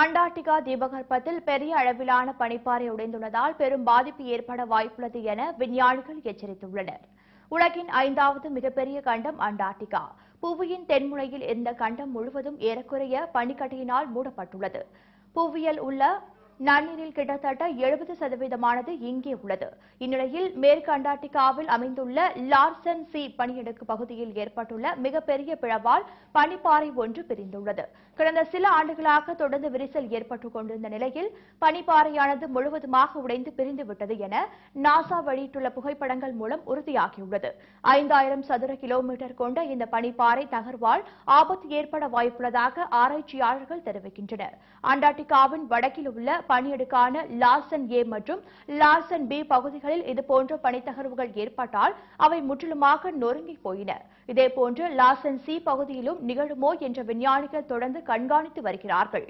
Antarctica தீபகற்பத்தில் பெரிய அளவிலான பனிப்பாறை உடைந்துள்ளதால் பெரும் பாதிப்பு ஏற்பட வாய்ப்புள்ளது என விஞ்ஞானிகள் எச்சரித்துள்ளனர். உலகின் ஐந்தாவது மிகப்பெரிய கண்டம் அண்டார்டிகா. புவியின் தென்முனையில் இந்த கண்டம் முழுவதும் ஏறக்குறைய பனிக்கட்டியினால் மூடப்பட்டுள்ளது. புவியில் உள்ள நன்னீரில் கிட்டத்தட்ட எழுபது சதவீதமானது இங்கே உள்ளது. இந்நிலையில் மேற்கு அண்டார்டிகாவில் அமைந்துள்ள லார்சன் சி பனியடுக்கு பகுதியில் ஏற்பட்டுள்ள மிகப்பெரிய பிளவால் பனிப்பாறை ஒன்று பிரிந்துள்ளது. கடந்த சில ஆண்டுகளாக தொடர்ந்து விரிசல் ஏற்பட்டுக் கொண்டிருந்த நிலையில் பனிப்பாறையானது முழுவதுமாக உடைந்து பிரிந்துவிட்டது என நாசா வெளியிட்டுள்ள புகைப்படங்கள் மூலம் உறுதியாகியுள்ளது. ஐந்தாயிரம் சதுர கிலோமீட்டர் கொண்ட இந்த பனிப்பாறை தகர்வால் ஆபத்து ஏற்பட வாய்ப்புள்ளதாக ஆராய்ச்சியாளர்கள் தெரிவிக்கின்றனர். அண்டார்டிகாவின் வடக்கில் உள்ள பனியடுக்கான லார்சன் ஏ மற்றும் லார்சன் பி பகுதிகளில் இதுபோன்ற பணித்தகர்வுகள் ஏற்பட்டால் அவை முற்றிலுமாக நொறுங்கி போயின. இதேபோன்று லார்சன் சி பகுதியிலும் நிகழுமோ என்ற விஞ்ஞானிகள் தொடர்ந்து கண்காணித்து வருகிறார்கள்.